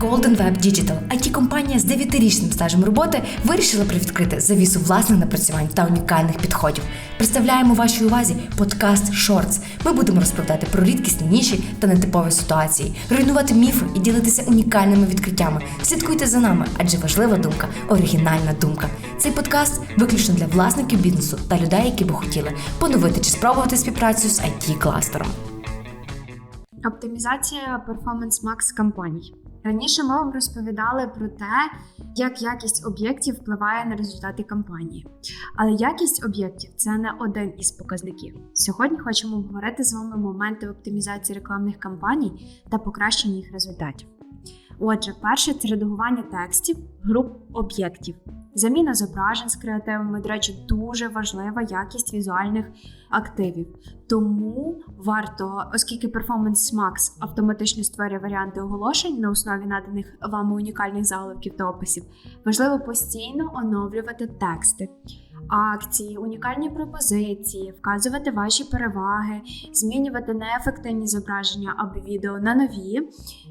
Golden Web Digital, it компанія з 9-річним стажем роботи, вирішила привідкрити завісу власних напрацювань та унікальних підходів. Представляємо вашій увазі подкаст Shorts. Ми будемо розповідати про рідкісні ніші та нетипові ситуації, руйнувати міфи і ділитися унікальними відкриттями. Слідкуйте за нами, адже важлива думка оригінальна думка. Цей подкаст виключно для власників бізнесу та людей, які би хотіли поновити чи спробувати співпрацю з it кластером Оптимізація Performance Max кампаній. Раніше ми вам розповідали про те, як якість об'єктів впливає на результати кампанії. Але якість об'єктів це не один із показників. Сьогодні хочемо обговорити з вами моменти оптимізації рекламних кампаній та покращення їх результатів. Отже, перше це редагування текстів груп об'єктів. Заміна зображень з креативами, до речі, дуже важлива якість візуальних активів. Тому варто, оскільки Performance Max автоматично створює варіанти оголошень на основі наданих вами унікальних заголовків та описів, важливо постійно оновлювати тексти. Акції, унікальні пропозиції, вказувати ваші переваги, змінювати неефективні зображення або відео на нові,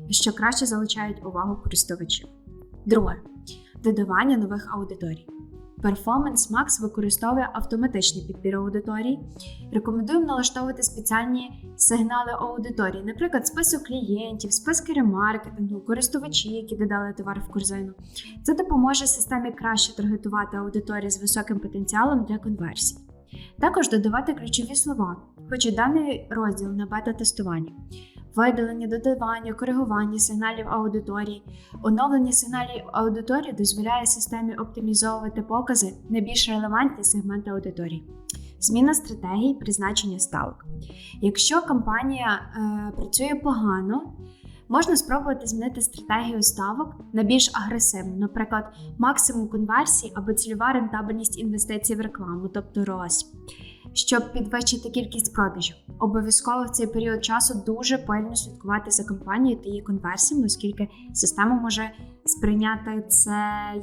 що краще залучають увагу користувачів. Друге додавання нових аудиторій. Performance Max використовує автоматичний підбір аудиторій. Рекомендуємо налаштовувати спеціальні сигнали аудиторії, наприклад, список клієнтів, списки ремаркетингу, користувачі, які додали товар в корзину. Це допоможе системі краще таргетувати аудиторію з високим потенціалом для конверсій. Також додавати ключові слова, хоч і даний розділ на бета-тестуванні. Видалення, додавання, коригування сигналів аудиторії. Оновлення сигналів аудиторії дозволяє системі оптимізовувати покази на більш релевантні сегменти аудиторії. Зміна стратегії призначення ставок. Якщо компанія е, працює погано, можна спробувати змінити стратегію ставок на більш агресивну, наприклад, максимум конверсій або цільова рентабельність інвестицій в рекламу, тобто ROAS щоб підвищити кількість продажів. Обов'язково в цей період часу дуже пильно слідкувати за компанією та її конверсіями, оскільки система може сприйняти це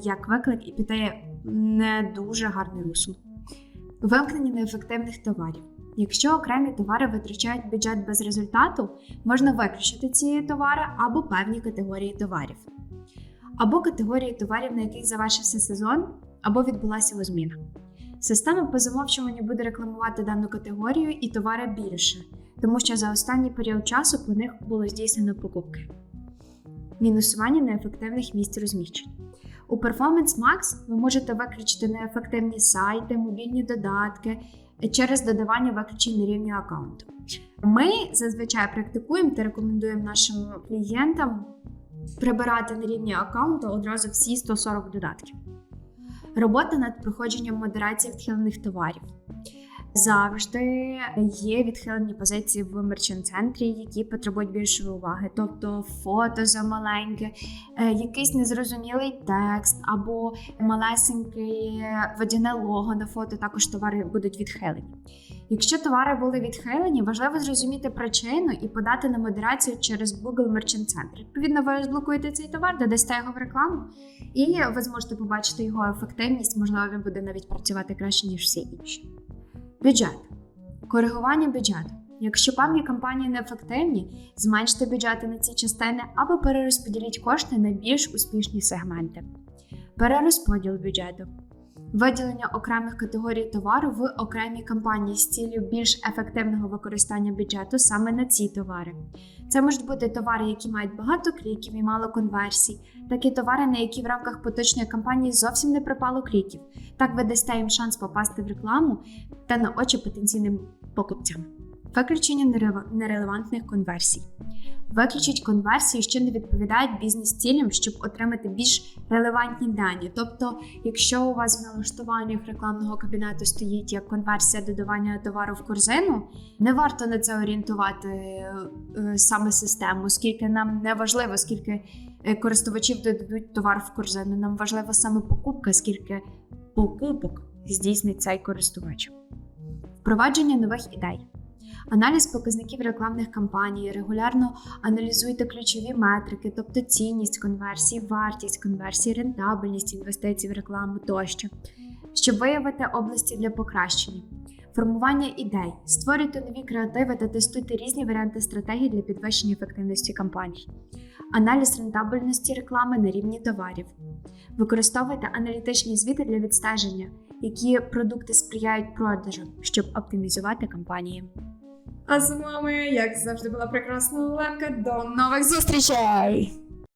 як виклик і піти не дуже гарне русло. Вимкнення неефективних товарів. Якщо окремі товари витрачають бюджет без результату, можна виключити ці товари або певні категорії товарів, або категорії товарів, на яких завершився сезон, або відбулася його зміна. Система по замовчуванню буде рекламувати дану категорію і товари більше, тому що за останній період часу по них було здійснено покупки. Мінусування неефективних місць розміщень. У Performance Max ви можете виключити неефективні сайти, мобільні додатки через додавання виключень на рівні аккаунту. Ми зазвичай практикуємо та рекомендуємо нашим клієнтам прибирати на рівні аккаунту одразу всі 140 додатків. Робота над проходженням модерації втхилених товарів. Завжди є відхилені позиції в мерчант-центрі, які потребують більшої уваги, тобто фото замаленьке, е, якийсь незрозумілий текст або малесеньке водяне лого на фото, також товари будуть відхилені. Якщо товари були відхилені, важливо зрозуміти причину і подати на модерацію через Google Merchant Center. Відповідно, ви розблокуєте цей товар, додасте його в рекламу, і ви зможете побачити його ефективність. Можливо, він буде навіть працювати краще, ніж всі інші. Бюджет. Коригування бюджету. Якщо певні кампанії неефективні, зменште бюджети на ці частини або перерозподіліть кошти на більш успішні сегменти. Перерозподіл бюджету. Виділення окремих категорій товару в окремій кампанії з цілею більш ефективного використання бюджету саме на ці товари. Це можуть бути товари, які мають багато кліків і мало конверсій, такі товари, на які в рамках поточної кампанії зовсім не припало кліків. Так ви дасте їм шанс попасти в рекламу та на очі потенційним покупцям. Виключення нерелевантних конверсій. Виключіть конверсії, що не відповідають бізнес-цілям, щоб отримати більш релевантні дані. Тобто, якщо у вас в налаштуваннях рекламного кабінету стоїть як конверсія додавання товару в корзину, не варто на це орієнтувати е, саме систему, оскільки нам не важливо, скільки е, користувачів додадуть товар в корзину. Нам важлива саме покупка, скільки покупок здійснить цей користувач. Впровадження нових ідей. Аналіз показників рекламних кампаній, регулярно аналізуйте ключові метрики, тобто цінність конверсії, вартість конверсії, рентабельність інвестицій в рекламу тощо, щоб виявити області для покращення. формування ідей, створюйте нові креативи та тестуйте різні варіанти стратегій для підвищення ефективності кампаній, аналіз рентабельності реклами на рівні товарів. Використовуйте аналітичні звіти для відстеження, які продукти сприяють продажам, щоб оптимізувати кампанії. А з вами, як завжди, була прекрасна Оленка. До нових зустрічей!